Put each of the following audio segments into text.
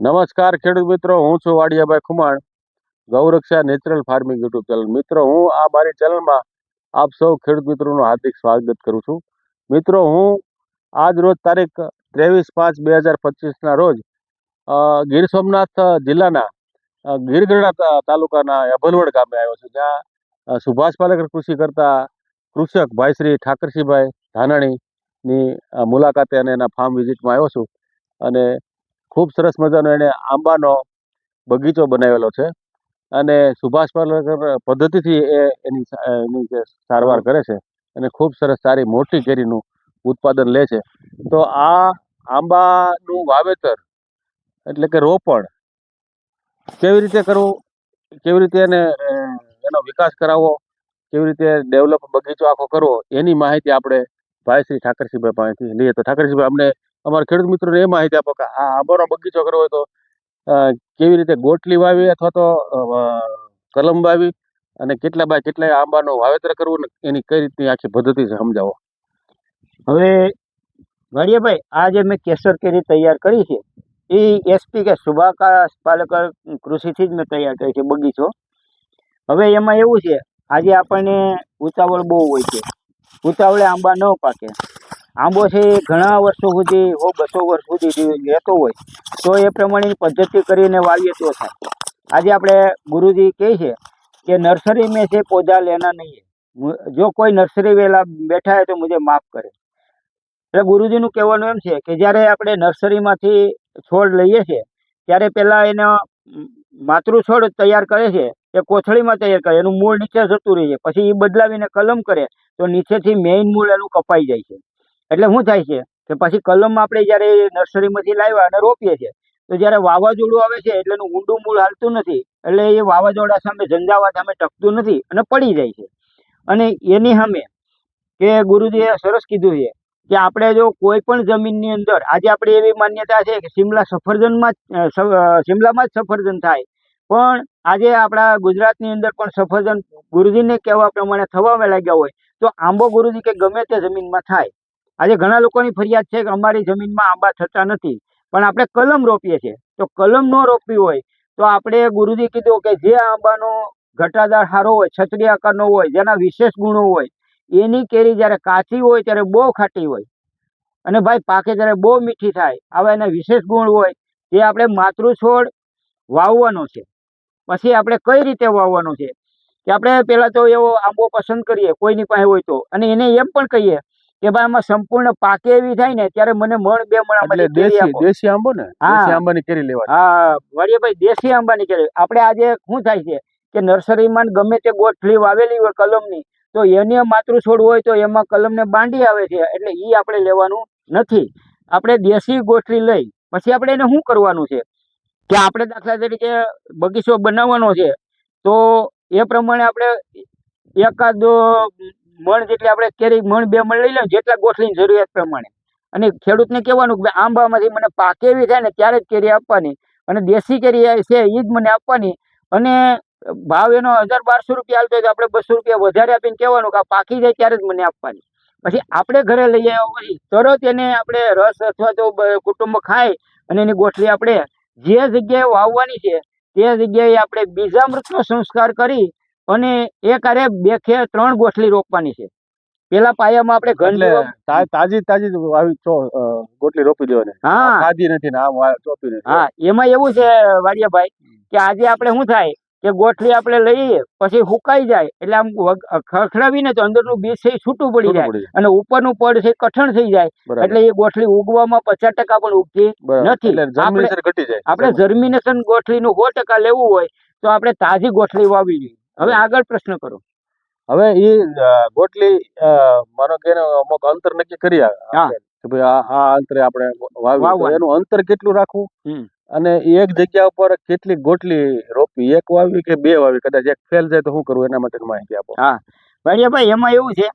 નમસ્કાર ખેડૂત મિત્રો, હું છું Vadiyabhai Khuman, Gauraksha natural farming YouTube channel. મિત્રો, હું આ મારી ચેનલમાં આપ સૌ ખેડૂત મિત્રોનું હાર્દિક સ્વાગત કરું છું. મિત્રો, હું આજ રોજ તારીખ ત્રેવીસ પાંચ બે હજાર પચીસના રોજ ગીર સોમનાથ જિલ્લાના ગીરગઢડા તાલુકાના અભલવડ ગામે આવ્યો છું, જ્યાં સુભાષ પાલેકર કૃષિ કરતા કૃષક ભાઈ શ્રી ઠાકરસિંહભાઈ ધાનાણીની મુલાકાતે અને એના ફાર્મ વિઝિટમાં આવ્યો છું. અને ખૂબ સરસ મજાનો એણે આંબાનો બગીચો બનાવેલો છે અને સુભાષ પાલેકર પદ્ધતિથી એ એની એની જે સારવાર કરે છે અને ખૂબ સરસ સારી મોટી કેરીનું ઉત્પાદન લે છે. તો આ આંબાનું વાવેતર એટલે કે રોપણ કેવી રીતે કરવું? કેવી રીતે એને એનો વિકાસ કરાવવો? કેવી રીતે ડેવલપ બગીચો આખો કરવો? એની માહિતી આપણે ભાઈ શ્રી ઠાકરસિંહભાઈ પાસેથી લઈએ. તો ઠાકરસિંહભાઈ, અમને અમારા ખેડૂત મિત્રોને એ માહિતી આપો કે આ આંબાનો બગીચો કરવો હોય તો કેવી રીતે ગોટલી વાવી અથવા તો કલમ વાવી અને કેટલા બાય કેટલા આંબાનું વાવેતર કરવું એની કઈ રીતની આખી પદ્ધતિ સમજાવો? હવે, વાડિયાભાઈ, આ જે મેં કેસર કેરી તૈયાર કરી છે, એ એસપી કે સુભાકા પાલકર કૃષિથી જ મેં તૈયાર કરી છે બગીચો. હવે એમાં એવું છે, આજે આપણને ઉતાવળ બહુ હોય છે. ઉતાવળે આંબા ન પાકે. આંબો છે એ ઘણા વર્ષો સુધી, હો, બસો વર્ષ સુધી રહેતો હોય, તો એ પ્રમાણેની પદ્ધતિ કરીને વાવીએ તો થાય. આજે આપણે ગુરુજી કહે છે કે નર્સરી મેં છે પૌધા લેના નહીં જો કોઈ નર્સરી વેલા બેઠા હોય તો મુજબ માફ કરે. એટલે ગુરુજીનું કહેવાનું એમ છે કે જ્યારે આપણે નર્સરીમાંથી છોડ લઈએ છીએ ત્યારે પહેલાં એનો માતૃ છોડ તૈયાર કરે છે, એ કોથળીમાં તૈયાર કરે, એનું મૂળ નીચે જતું રહે છે. પછી એ બદલાવીને કલમ કરે, તો નીચેથી મેઇન મૂળ એનું કપાઈ જાય છે. એટલે શું થાય છે કે પછી કલમ આપણે જ્યારે નર્સરીમાંથી લાવ્યા અને રોપીએ છીએ, તો જ્યારે વાવાઝોડું આવે છે એટલે ઊંડું મૂળ હાલતું નથી, એટલે એ વાવાઝોડા સામે ઝંઝાવાત સામે ટકતું નથી અને પડી જાય છે. અને એની સામે કે ગુરુજીએ સરસ કીધું છે કે આપણે જો કોઈ પણ જમીનની અંદર, આજે આપણી એવી માન્યતા છે કે શિમલા સફરજનમાં શિમલામાં જ સફરજન થાય, પણ આજે આપણા ગુજરાતની અંદર પણ સફરજન ગુરુજીને કહેવા પ્રમાણે થવા લાગ્યા હોય, તો આંબો ગુરુજી કે ગમે તે જમીનમાં થાય આજે ઘણા લોકોની ફરિયાદ છે કે અમારી જમીનમાં આંબા થતા નથી, પણ આપણે કલમ રોપીએ છીએ. તો કલમ ન રોપવી હોય, તો આપણે ગુરુજી કીધું કે જે આંબાનો ઘટાદાર સારો હોય, છત્રી આકારનો હોય, જેના વિશેષ ગુણો હોય, એની કેરી જ્યારે કાચી હોય ત્યારે બહુ ખાટી હોય. અને ભાઈ પાકે ત્યારે બહુ મીઠી થાય, આવા એના વિશેષ ગુણ હોય એ આપણે માતૃ છોડ વાવવાનો છે. પછી આપણે કઈ રીતે વાવવાનો છે? કે આપણે પહેલાં તો એવો આંબો પસંદ કરીએ, કોઈની પાસે હોય તો. અને એને એમ પણ કહીએ કે ભાઈ આમાં સંપૂર્ણ પાકે એવી થાય ને ત્યારે મને મણ બે મણ એટલે દેશી દેશી આંબો ને? દેશી આંબાની કેરી લેવાની. હા વાડિયાભાઈ દેશી આંબાની કેરી. આપણે આજે શું થાય છે કે નર્સરીમાં ગમે તે ગોઠલી વાવેલી હોય કલમની તો એને માતૃ છોડ હોય તો એમાં કલમને બાંડી આવે છે એટલે એ આપણે લેવાનું નથી. આપણે દેશી ગોઠલી લઈ પછી આપણે એને શું કરવાનું છે? કે આપણે દાખલા તરીકે બગીચો બનાવવાનો છે તો એ પ્રમાણે આપણે એકાદ મણ જેટલી આપણે કેરી મણ બે મણ લઈ લઈએ જેટલા ગોઠલીની જરૂરિયાત પ્રમાણે. અને ખેડૂતને કહેવાનું કે આંબામાંથી મને પાક એવી થાય ને ત્યારે જ કેરી આપવાની. અને દેશી કેરી છે એ જ મને આપવાની. અને ભાવ એનો હજાર બારસો રૂપિયા હાલતો હોય તો આપણે બસો રૂપિયા વધારે આપીને કહેવાનું કે આ પાકી જાય ત્યારે જ મને આપવાની. પછી આપણે ઘરે લઈ આવ્યા પછી તરત એને આપણે રસ અથવા તો કુટુંબ ખાય અને એની ગોઠલી આપણે જે જગ્યાએ વાવવાની છે, તે જગ્યાએ આપણે બીજામૃતનો સંસ્કાર કરી અને એક અરે બે કે ત્રણ ગોઠલી રોપવાની છે. પેલા પાયામાં આપણે ઘન તાજી તાજી આવી ગોટલી રોપી દેવાની. હા. ખાધી નથી ને આમ ચોપી નથી. હા એમાં એવું છે વાડિયાભાઈ કે આજે આપણે શું થાય કે ગોઠલી આપણે લઈએ પછી હુકાઈ જાય એટલે આમ ખખડાવીને તો અંદરનું બીજ છે છૂટું પડી જાય અને ઉપરનું પડ છે કઠણ થઈ જાય એટલે એ ગોઠલી ઉગવામાં પચાસ ટકા પણ ઉગતી નથી. આપણે જર્મિનેશન ગોઠલીનું સો ટકા લેવું હોય તો આપણે તાજી ગોઠલી વાવી જોઈએ હવે આગળ પ્રશ્ન કરો. હવે એ ગોટલી માનો કે અમુક અંતર નક્કી કરી આવે કે ભાઈ આ આ અંતરે આપણે વાવ્યું એનું અંતર કેટલું રાખવું? અને એક જગ્યા ઉપર કેટલી ગોટલી રોપવી? એક વાવી કે બે વાવી કદાચ એક ફેલ જાય તો શું કરવું એના માટે માહિતી આપો. ભાડિયાભાઈ એમાં એવું છે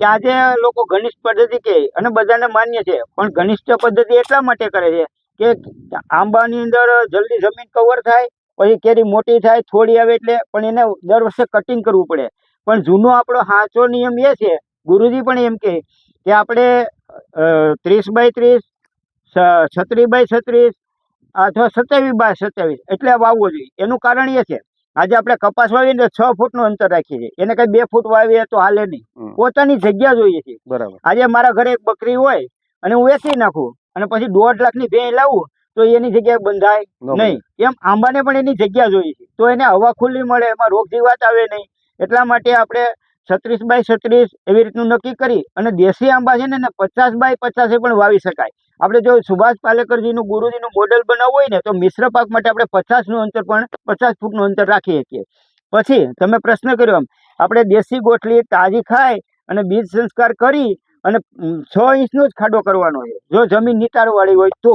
કે આજે લોકો ઘનિષ્ઠ પદ્ધતિ કે અને બધાને માન્ય છે પણ ઘનિષ્ઠ પદ્ધતિ એટલા માટે કરે છે કે આંબાની અંદર જલ્દી જમીન કવર થાય પછી કેરી મોટી થાય થોડી આવે એટલે પણ એને દર વર્ષે કટિંગ કરવું પડે. પણ જૂનો આપણો સાચો નિયમ એ છે ગુરુજી પણ એમ કહે કે આપણે ત્રીસ બાય ત્રીસ છત્રીસ બાય છત્રીસ અથવા સત્યાવીસ બાય સત્યાવીસ એટલે વાવવો જોઈએ. એનું કારણ એ છે આજે આપણે કપાસ વાવીએ ને છ ફૂટનું અંતર રાખીએ છીએ. એને કઈ બે ફૂટ વાવીએ તો હાલે નહીં. પોતાની જગ્યા જોઈએ છે. બરાબર. આજે મારા ઘરે એક બકરી હોય અને હું વેચી નાખું અને પછી દોઢ લાખની ભેં લાવું તો એની જગ્યાએ બંધાય નહીં. એમ આંબાને પણ એની જગ્યા જોઈએ છે. તો એને હવા ખુલ્લી મળે એમાં રોગ જીવાત આવે નહીં. એટલા માટે આપણે છત્રીસ બાય છત્રીસ એવી રીતનું નક્કી કરી અને દેશી આંબા છે ને એને પચાસ બાય પચાસે પણ વાવી શકાય. આપણે જો સુભાષ પાલેકરજીનું ગુરુજીનું મોડેલ બનાવવું હોય ને તો મિશ્ર પાક માટે આપણે પચાસનું અંતર પણ પચાસ ફૂટનું અંતર રાખી શકીએ પછી તમે પ્રશ્ન કર્યો એમ આપણે દેશી ગોઠલી તાજી ખાઈ અને બીજ સંસ્કાર કરી અને છ ઇંચનો જ ખાડો કરવાનો છે. જો જમીન નિતારવાળી હોય તો.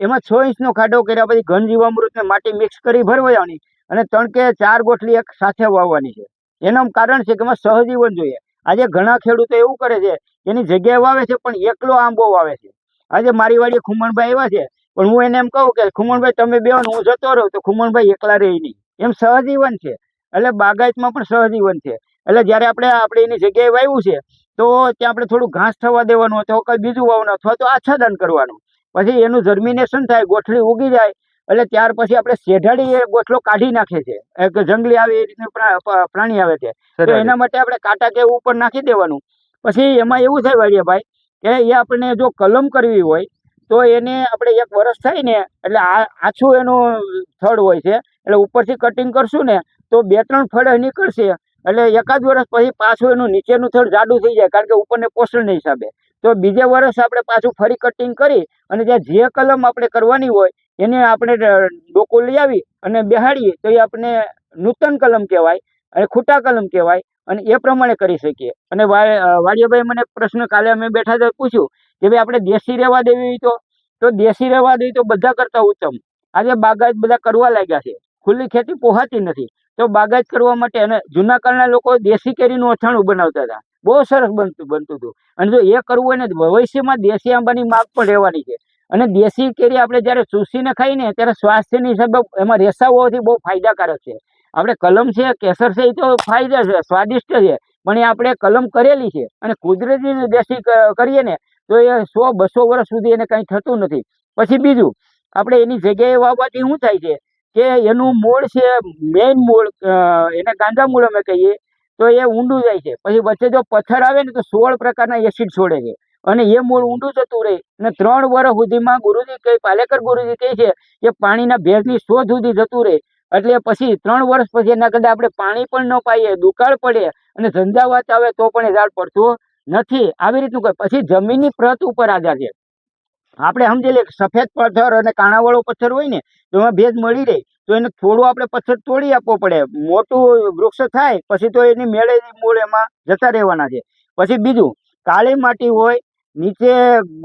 એમાં છ ઇંચનો ખાડો કર્યા પછી ઘન માટી મિક્સ કરી ભરવાની અને ત્રણ કે ચાર ગોઠલી એક સાથે વાવવાની છે. એનું કારણ છે કે એમાં સહજીવન જોઈએ. આજે ઘણા ખેડૂતો એવું કરે છે, એની જગ્યાએ વાવે છે પણ એકલો આંબો વાવે છે. આજે મારી વાડીએ ખુમણભાઈ એવા છે, પણ હું એને એમ કહું કે ખુમણભાઈ તમે બે હું જતો રહું, તો ખુમણભાઈ એકલા રહી નહીં. એમ સહજીવન છે, એટલે બાગાયતમાં પણ સહજીવન છે. એટલે જ્યારે આપણે આપણે એની જગ્યાએ વાવ્યું છે, તો ત્યાં આપણે થોડું ઘાસ થવા દેવાનું અથવા કંઈ બીજું વાવવાનું અથવા તો આચ્છાદન કરવાનું. પછી એનું જર્મિનેશન થાય ગોઠળી ઉગી જાય એટલે ત્યાર પછી આપણે શેઢાડી એ ગોઠલો કાઢી નાખે છે. એક જંગલી આવે એ રીતનું પ્રાણી આવે છે. તો એના માટે આપણે કાંટા કે ઉપર નાખી દેવાનું. પછી એમાં એવું થાય વાડિયાભાઈ કે એ આપણે જો કલમ કરવી હોય તો એને આપણે એક વર્ષ થાય ને એટલે આ આછું એનું થડ હોય છે એટલે ઉપરથી કટિંગ કરશું ને તો બે ત્રણ ફળ નીકળશે એટલે એકાદ વર્ષ પછી પાછું એનું નીચેનું થડ જાડું થઈ જાય કારણ કે ઉપરને પોષણના હિસાબે. તો બીજે વર્ષ આપણે પાછું ફરી કટિંગ કરી અને જ્યાં જે કલમ આપણે કરવાની હોય, એને આપણે ડોકો લઈ આવી અને બેહાડીએ તો એ આપણે નૂતન કલમ કહેવાય અને ખૂટા કલમ કહેવાય અને એ પ્રમાણે કરી શકીએ. અને વાડિયાભાઈ મને પ્રશ્ન કાલે અમે બેઠા તો પૂછ્યું કે ભાઈ આપણે દેશી રહેવા દેવી તો તો દેશી રહેવા દેવી તો બધા કરતાં ઉત્તમ. આજે બાગાયત બધા કરવા લાગ્યા છે. ખુલ્લી ખેતી પોહાતી નથી. તો બાગાયત કરવા માટે અને જૂના કાળના લોકો દેશી કેરીનું અથાણું બનાવતા હતા. બહુ સરસ બનતું બનતું હતું. અને જો એ કરવું હોય ને ભવિષ્યમાં દેશી આંબાની માગ પણ રહેવાની છે. અને દેશી કેરી આપણે જ્યારે ચૂસીને ખાઈને ત્યારે સ્વાસ્થ્યની હિસાબે એમાં હોવાથી બહુ ફાયદાકારક છે. આપણે કલમ છે, કેસર છે, એ તો ફાયદા છે, સ્વાદિષ્ટ છે. પણ એ આપણે કલમ કરેલી છે અને કુદરતી દેશી કરીએ ને તો એ સો, બસો વર્ષ સુધી એને કંઈ થતું નથી. પછી બીજું, આપણે એની જગ્યાએ વાવવાથી શું થાય છે? કે એનું મૂળ છે મેઇન મૂળ એને ગાંધા મૂળ અમે કહીએ. તો એ ઊંડું જાય છે. પછી વચ્ચે જો પથ્થર આવે ને તો સોળ પ્રકારના એસિડ છોડે છે. અને એ મૂળ ઊંડું જતું રહે. અને ત્રણ વર્ષ સુધીમાં ગુરુજી કહે પાલેકર ગુરુજી કહે છે કે પાણીના ભેજની શોધ સુધી જતું રહે. એટલે પછી ત્રણ વર્ષ પછી એના કદાચ આપણે પાણી પણ ન પાઈએ, દુકાળ પડે અને ઝંઝાવાત આવે તો પણ એ ઝાડ પડતું નથી. આવી રીતનું કહે પછી જમીનની પ્રત ઉપર આધાર છે. આપણે સમજી લઈએ સફેદ પથ્થર અને કાણાવાળો પથ્થર હોય ને, તો એમાં ભેજ મળી રહે. તો એને થોડું આપણે પથ્થર તોડી આપવો પડે. મોટું વૃક્ષ થાય પછી તો એની મેળે મૂળ એમાં જતા રહેવાના છે. પછી બીજું કાળી માટી હોય નીચે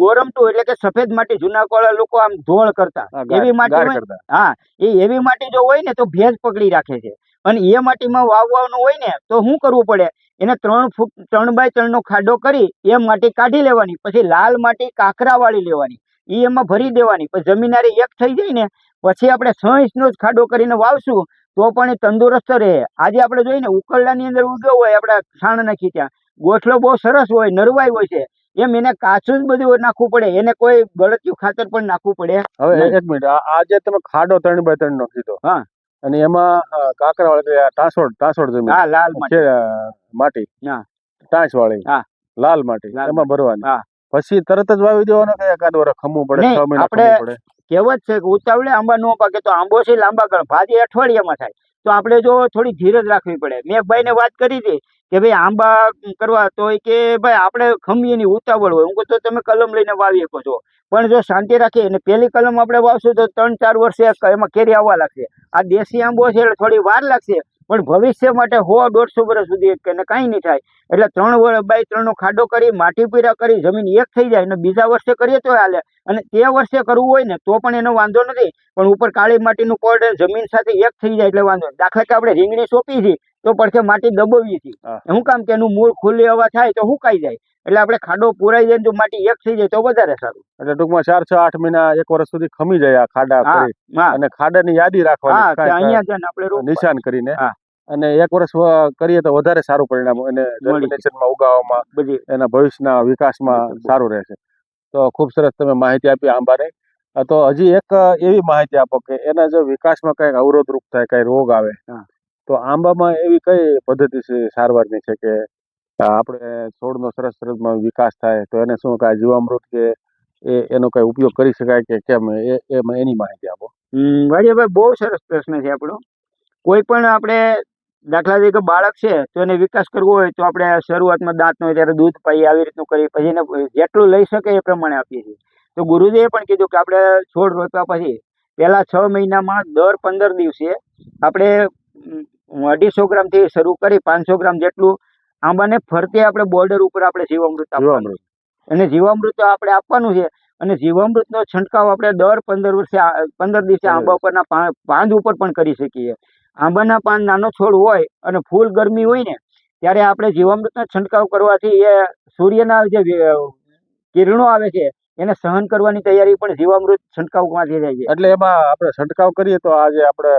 ગોરમટું એટલે કે સફેદ માટી જૂના કોળા લોકો આમ ધોળ કરતા. એવી માટી. હા એ એવી માટી જો હોય ને તો ભેજ પકડી રાખે છે. અને એ માટીમાં વાવવાનું હોય ને તો શું કરવું પડે? એને ત્રણ ફૂટ ત્રણ બાય ત્રણનો ખાડો કરી એ માટી કાઢી લેવાની. પછી લાલ માટી કાંકરા વાળી લેવાની. એ એમાં ભરી દેવાની. પછી જમીનારી એક થઈ જાય ને પછી આપણે છ ઇંચનો જ ખાડો કરીને વાવશું તો પણ એ તંદુરસ્ત રહે. આજે આપણે જોઈએ ને ઉકરડાની અંદર ઉગ્યો હોય આપણે છાણ નાખી ત્યાં. ગોઠલો બહુ સરસ હોય નરવાઈ હોય છે. એમ એને કાચું જ બધું નાખવું પડે એને કોઈ બળતિયું ખાતર પણ નાખવું પડે. હવે એક મિનિટ આ જે તમે ખાડો ત્રણ બાય ત્રણ નો કીધો. હા. અને એમાં કાકરા વાળી ટાસોડ ટાસોડ જમીન. હા લાલ માટી. ટાંચ વાળી હા. લાલ માટી. એમાં ભરવાની. હા. પછી તરત જ વાવી દેવાનો કે એકાદ વર્ષ ખમવું પડે છ મહિના આપણે ખમવું પડે? કહેવત છે કે ઉતાવળે આંબા ન પાકે તો આંબો છે લાંબા ગણ ભાજી અઠવાડિયામાં થાય. તો આપણે જો થોડી ધીરજ રાખવી પડે. મેં ભાઈને વાત કરી હતી કે ભાઈ આંબા કરવા તો કે ભાઈ આપણે ખમીએની ઉતાવળ હોય. હું તો તમે કલમ લઈને વાવી શકો છો. પણ જો શાંતિ રાખીએ અને પહેલી કલમ આપણે વાવશું તો ત્રણ ચાર વર્ષે એમાં કેરી આવવા લાગશે. આ દેશી આંબો છે એટલે થોડી વાર લાગશે. પણ ભવિષ્ય માટે સો દોઢસો વર્ષ સુધી કે કાંઈ નહીં થાય. એટલે ત્રણ વર્ષ બાય ત્રણનો ખાડો કરી, માટી પીરા કરી, જમીન એક થઈ જાય અને બીજા વર્ષે કરીએ તો હાલે. અને તે વર્ષે કરવું હોય ને તો પણ એનો વાંધો નથી. પણ ઉપર કાળી માટીનું પડ જમીન સાથે એક થઈ જાય એટલે વાંધો. દાખલા કે આપણે રીંગણી સોંપી છે તો પડખે માટી દબાવીએ છીએ. હા. શું કામ કે એનું મૂળ ખુલ્લી હવા થાય તો સુકાઈ જાય. એટલે આપણે ખાડો પુરાઈ જાય તો માટી એક થઈ જાય તો વધારે સારું. એટલે ટૂંકમાં ચાર છ આઠ મહિના એક વર્ષ સુધી ખમી જાય આ ખાડા અને ખાડાની યાદી રાખવાની અહીંયા આપણે નિશાન કરીને. અને એક વર્ષ કરીએ તો વધારે સારું પરિણામ એને જર્મિનેશનમાં ઉગાવવામાં બધી. એના ભવિષ્યના વિકાસમાં. સારું રહેશે. તો ખૂબ સરસ તમે માહિતી આપી આંબાને તો હજી એક એવી માહિતી આપો કે એના જો વિકાસમાં કંઈક અવરોધરૂપ થાય કંઈ રોગ આવે. તો આંબામાં એવી કઈ પદ્ધતિ છે, સારવારની છે કે આપણે છોડનો સરસ સરસમાં વિકાસ થાય, તો એને શું કાંઈ જીવામૃત કે એ, એનો કઈ ઉપયોગ કરી શકાય કે કેમ? એ એની માહિતી આપો. વાડિયાભાઈ, બહુ સરસ પ્રશ્ન છે આપણો. કોઈ પણ આપણે દાખલા તરીકે બાળક છે, તો એને વિકાસ કરવો હોય, તો આપણે શરૂઆતમાં દાંત હોય ત્યારે દૂધ પાઈએ આવી રીતનું કરીએ પછી એને જેટલું લઈ શકે એ પ્રમાણે આપીએ છીએ. તો ગુરુદેવે પણ કીધું કે આપણે છોડ રોપ્યા પછી પહેલા છ મહિનામાં દર પંદર દિવસે આપણે ઉમ, અઢીસો ગ્રામથી શરૂ કરી પાંચસો ગ્રામ જેટલું આંબાને ફરતે આપણે બોર્ડર ઉપર આપણે જીવામૃત આપવાનું જીવામૃત. અને જીવામૃત આપણે આપવાનું છે અને જીવામૃતનો છંટકાવ આપણે દર પંદર વર્ષે પંદર દિવસે આંબા ઉપરના પાંદ ઉપર પણ કરી શકીએ. આંબાના પાન નાનો છોડ હોય અને ફૂલ ગરમી હોય ને ત્યારે આપણે જીવામૃતનો છંટકાવ કરવાથી એ સૂર્યના જે કિરણો આવે છે એને સહન કરવાની તૈયારી પણ જીવામૃત છંટકાવમાંથી થાય છે. એટલે એમાં આપણે છંટકાવ કરીએ તો આજે આપણે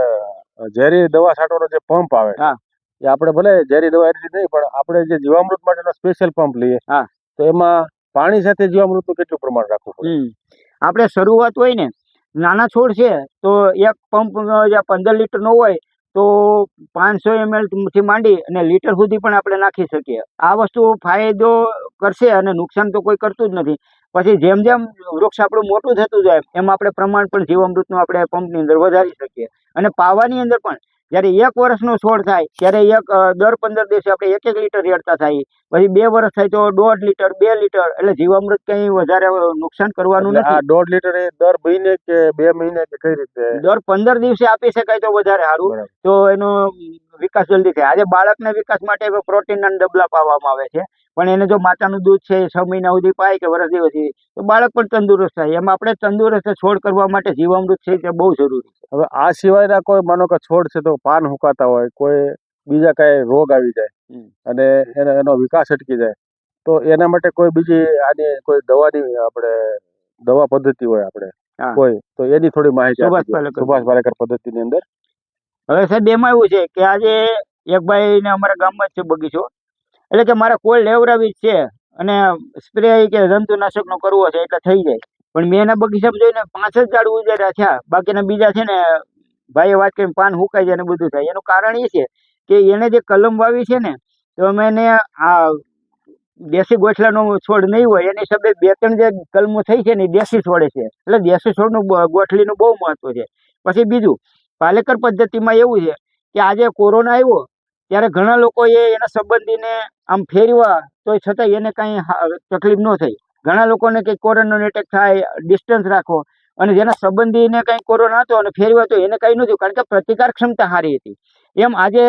ઝેરી દવા છાંટવાનો જે પંપ આવે. હા. એ આપણે ભલે ઝેરી દવા એટલી નહીં પણ આપણે જે જીવામૃત માટેનો સ્પેશિયલ પંપ લઈએ હા. તો એમાં પાણી સાથે જીવામૃતનું કેટલું પ્રમાણ રાખવું આપણે શરૂઆત હોય ને નાના છોડ છે તો એક પંપ પંદર લીટરનો હોય તો પાંચસો એમએલથી માંડી અને લીટર સુધી પણ આપણે નાખી શકીએ. આ વસ્તુ ફાયદો કરશે અને નુકસાન તો કોઈ કરતું જ નથી. પછી જેમ જેમ વૃક્ષ આપણું મોટું થતું જાય એમ આપણે પ્રમાણ પણ જીવામૃતનું આપણે પંપની અંદર વધારી શકીએ. અને પાવાની અંદર પણ જ્યારે એક વર્ષનો છોડ થાય ત્યારે એક દર પંદર દિવસે આપણે એક એક લીટર રેડતા થાય. પછી બે વર્ષ થાય તો દોઢ લીટર બે લીટર એટલે જીવામૃત કંઈ વધારે નુકસાન કરવાનું નથી. દોઢ લીટર એ દર મહિને કે બે મહિને કે કઈ રીતે? દર પંદર દિવસે આપી શકાય તો વધારે સારું. તો એનો વિકાસ જલ્દી થાય. આજે બાળકના વિકાસ માટે પ્રોટીનના ડબલા પાવામાં આવે છે. પણ એને જો માતાનું દૂધ છે છ મહિના સુધી પાય કે વર્ષ દિવસથી તો બાળક પણ તંદુરસ્ત થાય. એમાં આપણે તંદુરસ્ત છોડ કરવા માટે જીવામૃત છે તે બહુ જરૂરી છે. હવે આ સિવાયના કોઈ માનો કે છોડ છે તો પાન હુકાતા હોય કોઈ બીજા કઈ રોગ આવી જાય અને એનો એનો વિકાસ અટકી જાય તો એના માટે કોઈ બીજી આની કોઈ દવાની આપણે દવા પદ્ધતિ હોય આપણે કોઈ તો એની થોડી માહિતી. સુભાષ પાલેકર. પદ્ધતિની અંદર. હવે સાહેબ એમાં એવું છે કે આજે એક ભાઈ ને અમારા ગામમાં જ છે બગીચો. એટલે કે મારે કોઈ લેવડાવી છે અને સ્પ્રે કે જંતુનાશકનો કરવો છે એટલે થઈ જાય. પણ મેં એના બગીચામાં જોઈને પાંચ જ ઝાડ ઉજાર્યા છે, બાકીના બીજા છે ને ભાઈએ વાત કરીને પાન હુકાઈ જાય ને બધું થાય. એનું કારણ એ છે કે એને જે કલમ વાવી છે ને, તો અમે એને આ દેશી ગોઠલાનો છોડ નહીં હોય, એની હિસાબે બે ત્રણ જે કલમો થઈ છે ને એ દેશી છોડે છે. એટલે દેશી છોડનું ગોઠલીનું બહુ મહત્વ છે. પછી બીજું, પાલેકર પદ્ધતિમાં એવું છે કે આજે કોરોના આવ્યો ત્યારે ઘણા લોકોએ એના સંબંધીને આમ ફેરવા તો છતાં એને કાંઈ તકલીફ ન થઈ. ઘણા લોકોને કંઈ કોરોનાનો એટેક થાય ડિસ્ટન્સ રાખો, અને જેના સંબંધીને કંઈ કોરોના હતો અને ફેરવા તો એને કંઈ નહોતું કારણ કે પ્રતિકાર ક્ષમતા સારી હતી. એમ આજે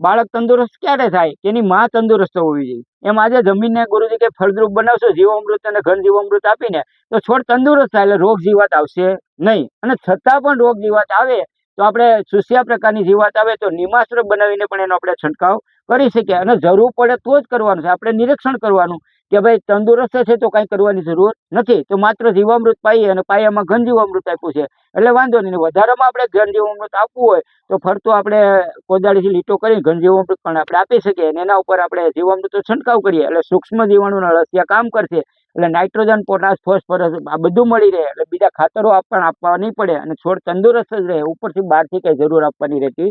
બાળક તંદુરસ્ત ક્યારે થાય? કે એની માં તંદુરસ્ત હોવી જોઈએ. એમ આજે જમીનને ગુરુજી કે ફળદ્રુપ બનાવશો, જીવામૃત અને ઘન જીવામૃત આપીને, તો છોડ તંદુરસ્ત થાય, એટલે રોગ જીવાત આવશે નહીં. અને છતાં પણ રોગ જીવાત આવે તો આપણે સુસિયા પ્રકારની જીવાત આવે તો નિમાસ્ત્ર બનાવીને પણ એનો આપણે છંટકાવ કરી શકીએ. અને જરૂર પડે તો જ કરવાનું છે. આપણે નિરીક્ષણ કરવાનું કે ભાઈ તંદુરસ્ત છે તો કાંઈ કરવાની જરૂર નથી. તો માત્ર જીવામૃત પાઈએ અને પાયામાં ઘન જીવામૃત આપ્યું છે. એટલે વાંધો નહીં. વધારામાં આપણે ઘન જીવામૃત આપવું હોય તો ફરતો આપણે કોદાળીથી લીટો કરીને ઘન જીવામૃત પણ આપણે આપી શકીએ. અને એના ઉપર આપણે જીવામૃતનો છંટકાવ કરીએ. એટલે સૂક્ષ્મ જીવાણુના રસિયા કામ કરશે. એટલે નાઇટ્રોજન પોટાશ ફોસ્ફરસ આ બધું મળી રહે. એટલે બીજા ખાતરો પણ આપવા નહીં પડે અને છોડ તંદુરસ્ત જ રહે. ઉપરથી બહારથી કઈ જરૂર આપવાની રહેતી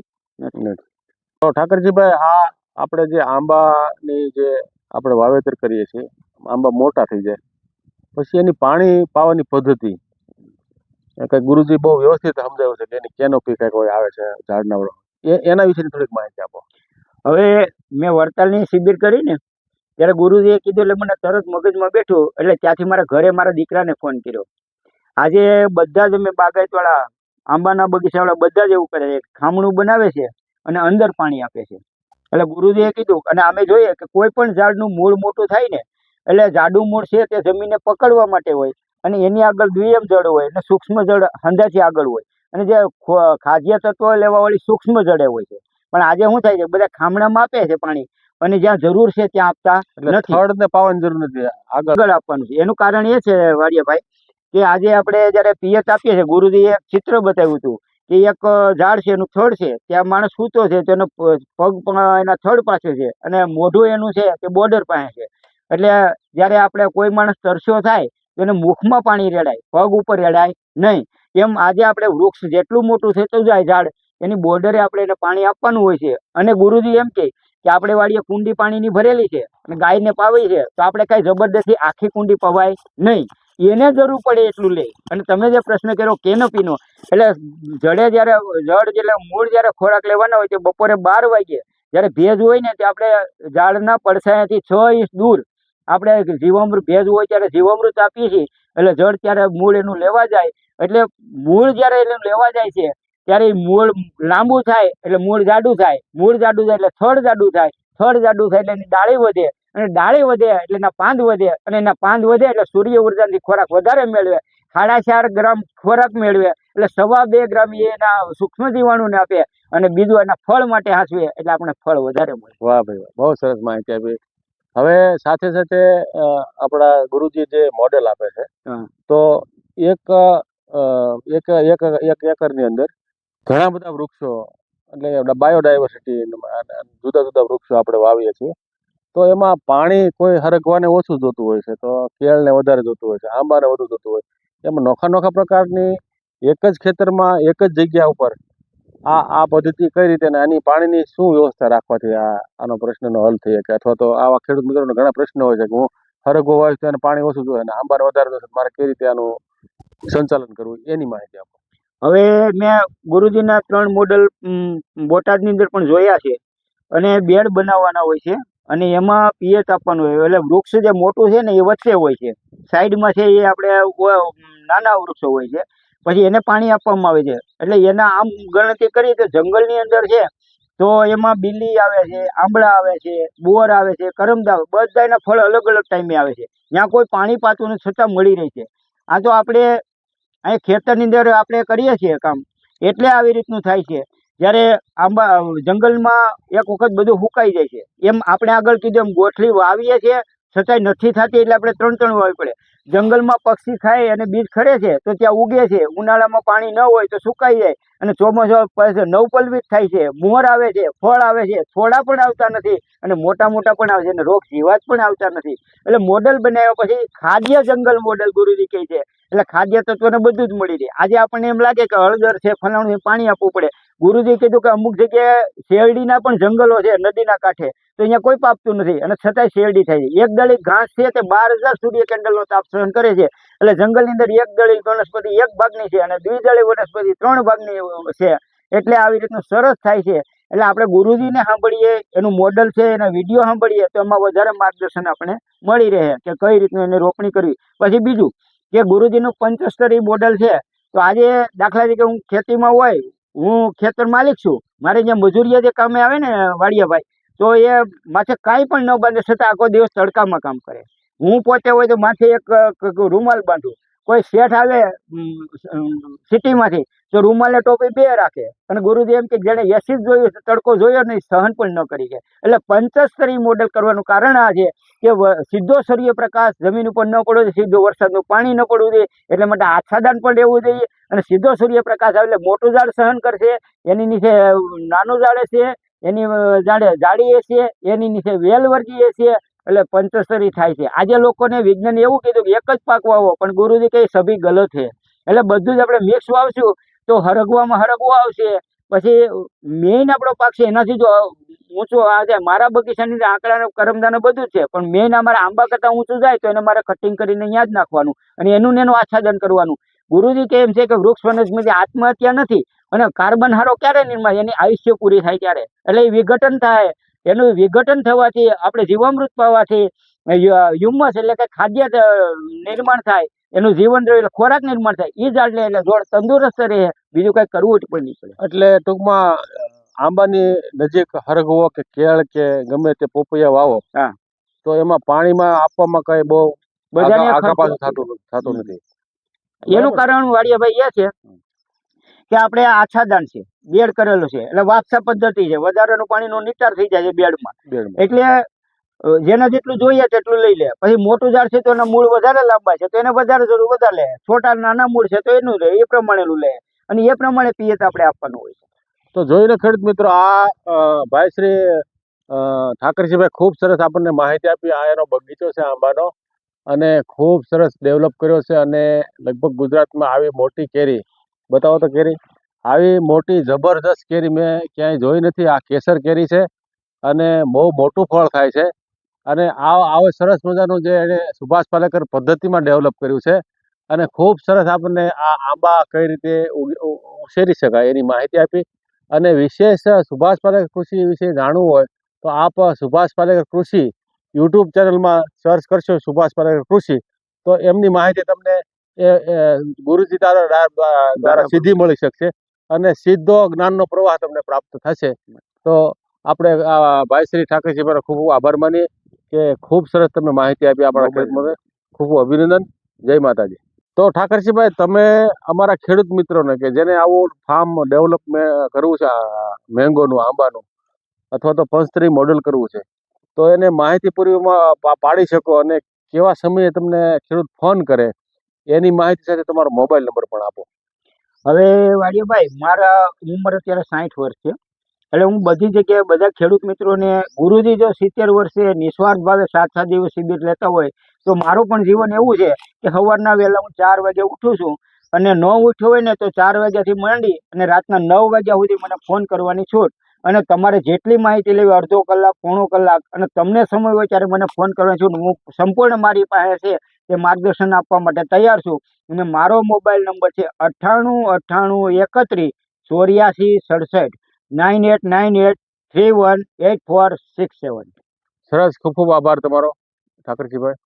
તો ઠાકરજીભાઈ આ આપણે જે આંબાની જે આપણે વાવેતર કરીએ છીએ આંબા મોટા થઈ જાય. પછી એની પાણી પાવાની પદ્ધતિ. કંઈક ગુરુજી બહુ વ્યવસ્થિત સમજાવ્યું છે કે એની કેનોપી કંઈક હોય આવે છે ઝાડના એ એના વિશેની થોડીક માહિતી આપો. હવે મેં વડતાલની શિબિર કરી ને ત્યારે ગુરુજીએ કીધું એટલે મને તરત મગજમાં બેઠું, એટલે ત્યાંથી મારા ઘરે મારા દીકરાને ફોન કર્યો. આજે બધા જ અમે બાગાયતવાળા, આંબાના બગીચાવાળા બધા જ એવું કરે છે. ખામણું બનાવે છે અને અંદર પાણી આપે છે. એટલે ગુરુજીએ કીધું, અને અમે જોઈએ કે કોઈ પણ ઝાડનું મૂળ મોટું થાય ને, એટલે જાડું મૂળ છે તે જમીનને પકડવા માટે હોય, અને એની આગળ દ્વિયમ જળ હોય, અને સૂક્ષ્મ જળ હંધાથી આગળ હોય, અને જે ખાદ્ય તત્વો લેવાવાળી સૂક્ષ્મ જળે હોય છે. પણ આજે શું થાય છે, બધા ખામણામાં આપે છે પાણી અને જ્યાં જરૂર છે ત્યાં આપતા નથી. થડ ને પાવાની જરૂર નથી. આગળ. આપવાનું છે. એનું કારણ એ છે વાડિયાભાઈ કે આજે આપણે જ્યારે પિયત આપીએ છીએ ગુરુજીએ એક ચિત્ર બતાવ્યું હતું કે એક ઝાડ છે એનું થડ છે ત્યાં માણસ સૂતો છે તેનો પગ એના થડ પાસે છે અને મોઢું એનું છે તે બોર્ડર પાસે છે. એટલે જ્યારે આપણે કોઈ માણસ તરસ્યો થાય તો એને મુખમાં પાણી રેડાય પગ ઉપર રેડાય નહીં. એમ આજે આપણે વૃક્ષ જેટલું મોટું થતું જાય ઝાડ એની બોર્ડરે આપણે એને પાણી આપવાનું હોય છે. અને ગુરુજી એમ કહે કે આપણે વાડીએ કુંડી પાણીની ભરેલી છે અને ગાયને પાવી છે, તો આપણે કાંઈ જબરદસ્તી આખી કુંડી પવાય નહીં. એને જરૂર પડે એટલું લે. અને તમે જે પ્રશ્ન કર્યો કેનોપીનો, એટલે જડે જ્યારે, જડ એટલે મૂળ જ્યારે ખોરાક લેવાના હોય તે બપોરે બાર વાગે જ્યારે ભેજ હોય ને તે આપણે ઝાડના પડછાયાથી છ ઇંચ દૂર આપણે જીવામૃત, ભેજ હોય ત્યારે જીવામૃત આપીએ છીએ, એટલે જડ ત્યારે મૂળ એનું લેવા જાય. એટલે મૂળ જ્યારે એનું લેવા જાય છે ત્યારે મૂળ લાંબુ થાય એટલે મૂળ જાડું થાય. મૂળ જાડું થાય એટલે થડ જાડું થાય. થડ જાડું થાય એટલે એની ડાળી વધે. અને ડાળી વધે એટલે એના પાંદ વધે. અને એના પાંદ વધે એટલે સૂર્ય ઉર્જાથી ખોરાક વધારે મેળવે. સાડા ચાર ગ્રામ ખોરાક મેળવે. એટલે સવા બે ગ્રામ એના સૂક્ષ્મ જીવાણુને આપે. અને બીજું એના ફળ માટે હાંસવે. એટલે આપણે ફળ વધારે મળે. વાહ ભાઈ બહુ સરસ માહિતી આપી. હવે સાથે સાથે આપણા ગુરુજી જે મોડેલ આપે છે તો એક એક એક એક એકરની અંદર ઘણા બધા વૃક્ષો, એટલે બાયોડાયવર્સિટી જુદા જુદા વૃક્ષો આપણે વાવીએ છીએ. તો એમાં પાણી કોઈ હરગવાને ઓછું જોતું હોય છે, તો કેળને વધારે જોતું હોય છે, આંબાને વધુ જોતું હોય. એમાં નોખા નોખા પ્રકારની એક જ ખેતરમાં એક જ જગ્યા ઉપર આ આ પદ્ધતિ કઈ રીતે આની પાણીની શું વ્યવસ્થા રાખવાથી આ, આનો પ્રશ્નનો હલ થઈ શકે અથવા તો આવા ખેડૂત મિત્રોને ઘણા પ્રશ્નો હોય છે કે હું હરગવો વાવીશ તો એને પાણી ઓછું જોઈએ અને આંબાને વધારે જોઈએ મારે કઈ રીતે આનું સંચાલન કરવું, એની માહિતી આપો. હવે મેં ગુરુજીના ત્રણ મોડલ બોટાદની અંદર પણ જોયા છે. અને બેડ બનાવવાના હોય છે. અને એમાં પિયત આપવાનું હોય. એટલે વૃક્ષ જે મોટું છે ને એ વચ્ચે હોય છે. સાઈડમાં છે એ આપણે નાના વૃક્ષો હોય છે. પછી એને પાણી આપવામાં આવે છે. એટલે એના આમ ગણતરી કરીએ તો જંગલની અંદર છે, તો એમાં બીલી આવે છે, આંબળા આવે છે, બોર આવે છે, કરમદા બધાના ફળ અલગ અલગ ટાઈમે આવે છે. ત્યાં કોઈ પાણી પાતું નથી, છતાં મળી રહે છે. આ તો આપણે અહીં ખેતરની અંદર આપણે કરીએ છીએ કામ. એટલે આવી રીતનું થાય છે. જ્યારે આંબા, જંગલમાં એક વખત બધું સુકાઈ જાય છે. એમ આપણે આગળ કીધું એમ ગોઠલી વાવીએ છીએ, છતાંય નથી થતી એટલે આપણે ત્રણ ત્રણ વાવી પડે. જંગલમાં પક્ષી ખાય અને બીજ ખરે છે, તો ત્યાં ઉગે છે. ઉનાળામાં પાણી ન હોય તો સુકાઈ જાય. અને ચોમાસા પછી નવપલવિત થાય છે મોર આવે છે, ફળ આવે છે, થોડા પણ આવતા નથી. અને મોટા મોટા પણ આવે છે અને રોગ જીવાત પણ આવતા નથી. એટલે મોડલ બનાવ્યા પછી ખાદ્ય જંગલ મોડલ ગુરુજી કહે છે. એટલે ખાદ્ય તત્વને બધું જ મળી રહે. આજે આપણને એમ લાગે કે હળદર છે, ફલાણું પાણી આપવું પડે. ગુરુજી કીધું કે અમુક જગ્યાએ શેરડીના પણ જંગલો છે, નદીના કાંઠે. તો અહીંયા કોઈ પાપતું નથી. અને છતાંય શેરડી થાય છે. એક દળી ઘાસ છે તે બાર હજાર સૂર્ય કેન્ડલનો તાપ સહન કરે છે. એટલે જંગલની અંદર એક દળી વનસ્પતિ એક ભાગની છે અને દ્વિદળી વનસ્પતિ ત્રણ ભાગની છે. એટલે આવી રીતનું સરસ થાય છે. એટલે આપણે ગુરુજીને સાંભળીએ, એનું મોડલ છે, એના વીડિયો સાંભળીએ, તો એમાં વધારે માર્ગદર્શન આપણે મળી રહે કે કઈ રીતનું એને રોપણી કરવી. પછી બીજું કે ગુરુજીનું પંચસ્તરી મોડલ છે, તો આજે દાખલા તરીકે હું ખેતીમાં હોય, હું ખેતર માલિક છું, મારે જે મજૂરીએ જે કામે આવે ને વાડિયાભાઈ, તો એ માથે કાંઈ પણ ન બાંધે, છતાં આખો દિવસ તડકામાં કામ કરે. હું પોતે હોય તો માથે એક રૂમાલ બાંધું. કોઈ શેઠ આવે સિટીમાંથી, તો રૂમાલે ટોપી બે રાખે. અને ગુરુજી એમ કે જેણે એસી જ જોયું તડકો જોયો નહીં, સહન પણ ન કરી શકે. એટલે પંચસ્તરી મોડેલ કરવાનું કારણ આ છે કે સીધો સૂર્યપ્રકાશ જમીન ઉપર ન પડવો જોઈએ સીધો વરસાદનું પાણી ન પડવું જોઈએ. એટલે માટે આચ્છાદન પણ લેવું જોઈએ અને સીધો સૂર્યપ્રકાશ આવે એટલે મોટું ઝાડ સહન કરશે. એની નીચે નાનું ઝાડ છે એની ઝાડે જાડી એ છે એની નીચે વેલ વર્ગી એ છે એટલે પંચસ્તરી થાય છે. આજે લોકોને વિજ્ઞાન એવું કીધું કે એક જ પાક વાવો, પણ ગુરુજી કહે સભી ગલત છે. એટલે બધું જ આપણે મિક્સ વાવશું તો હરગવામાં હરગવું આવશે. પછી મેઇન આપણો પાક છે, એનાથી જો ઊંચો આ જાય મારા બગીચાની આંકડા કરમદાનો બધું છે, પણ મેઇન અમારા આંબા કરતાં ઊંચું જાય તો એને મારે કટિંગ કરીને અહીંયા જ નાખવાનું અને એનું એનું આચ્છાદન કરવાનું. ગુરુજી કે એમ છે કે વૃક્ષ વનસ્પતિ આત્મહત્યા નથી અને કાર્બન હારો ક્યારે નિર્માણ એની આયુષ્ય પૂરી થાય ત્યારે. એટલે એ વિઘટન થાય. એનું વિઘટન થવાથી આપણે જીવામૃત પાવાથી હ્યુમસ એટલે કે ખાદ્ય નિર્માણ થાય. એનું જીવન રહ્યું એટલે ખોરાક નિર્માણ થાય. એ ઝાડ લે એટલે છોડ તંદુરસ્ત રહે. બીજું કઈ કરવું જ પણ નહીં પડે એટલે ટૂંકમાં આંબાની નજીક હરગવો કે કેળ કે ગમે તે પોપૈયા વાવો તો એમાં પાણીમાં આપવામાં કઈ બહુ બધાને થતું થતું નથી. એનું કારણ વાડિયાભાઈ એ છે કે આપણે આછાદાન છે. બેડ કરેલું છે. એટલે વાપસા પદ્ધતિ છે. વધારાનું પાણીનો નિતાર થઈ જાય છે બેડમાં. એટલે જેને જેટલું જોઈએ તેટલું લઈ લે. પછી મોટું ઝાડ છે તો એના મૂળ વધારે લાંબા છે, તો એને વધારે જરૂર વધારે લે. છોટા નાના મૂળ છે તો એનું લે, એ પ્રમાણેનું લે. અને એ પ્રમાણે પિયત આપણે આપવાનું હોય છે. તો જોઈને ખેડૂત મિત્રો, આ ભાઈ શ્રી ઠાકરજીભાઈ ખૂબ સરસ આપણને માહિતી આપી. આ એનો બગીચો છે આંબાનો. અને ખૂબ સરસ ડેવલપ કર્યો છે અને લગભગ ગુજરાતમાં આવી મોટી કેરી. બતાવો તો કેરી. આવી મોટી જબરદસ્ત કેરી મેં ક્યાંય જોઈ નથી. આ કેસર કેરી છે અને બહુ મોટું ફળ થાય છે. અને આ આવો સરસ મજાનું જે એણે સુભાષ પાલેકર પદ્ધતિમાં ડેવલપ કર્યું છે અને ખૂબ સરસ આપણને આ આંબા કઈ રીતે ઉછેરી શકાય એની માહિતી આપી અને વિશેષ સુભાષ પાલેકર કૃષિ વિશે જાણવું હોય તો આપ સુભાષ પાલેકર કૃષિ યુટ્યુબ ચેનલમાં સર્ચ કરશો સુભાષ પાલેકર કૃષિ તો એમની માહિતી તમને એ ગુરુજી દ્વારા. સીધી મળી શકશે અને સીધો જ્ઞાનનો પ્રવાહ તમને પ્રાપ્ત થશે તો આપણે આ ભાઈ શ્રી ઠાકરજી મારો ખૂબ ખૂબ આભાર માનીએ કે ખૂબ સરસ તમે માહિતી આપી આપણા બરાબર. ખેડૂત માટે ખૂબ અભિનંદન. જય માતાજી. તો ઠાકરસિંહભાઈ તમે અમારા ખેડૂત મિત્રોને કે જેને આવું ફાર્મ ડેવલપમેન્ટ કરવું છે મેંગોનું આંબાનું અથવા તો પંચત્રી મોડેલ કરવું છે તો એને માહિતી પૂર્વમાં પાડી શકો અને કેવા સમયે તમને ખેડૂત ફોન કરે એની માહિતી સાથે તમારો મોબાઈલ નંબર પણ આપો. હવે વાડિયાભાઈ મારા ઉંમર અત્યારે સાઠ વર્ષ છે. એટલે હું બધી જગ્યાએ બધા ખેડૂત મિત્રોને ગુરુજી જો સિત્તેર વર્ષે નિસ્વાર્થ ભાવે સાત સાત દિવસ શિબિર લેતા હોય, તો મારું પણ જીવન એવું છે કે સવારના વહેલા હું ચાર વાગે ઉઠું છું અને ન ઉઠ્યો હોય ને તો ચાર વાગ્યાથી માંડી અને રાતના નવ વાગ્યા સુધી મને ફોન કરવાની છૂટ. અને તમારે જેટલી માહિતી લેવી અડધો કલાક, પોણો કલાક, અને તમને સમય હોય ત્યારે મને ફોન કરવાની છૂટ. હું સંપૂર્ણ મારી પાસે છે તે માર્ગદર્શન આપવા માટે તૈયાર છું. અને મારો મોબાઈલ નંબર છે અઠ્ઠાણું અઠ્ઠાણું એકત્રીસ ચોર્યાસી સડસઠ. Nine eight nine eight three one eight four six seven સરસ, ખૂબ ખૂબ આભાર તમારો, ઠાકરજીભાઈ.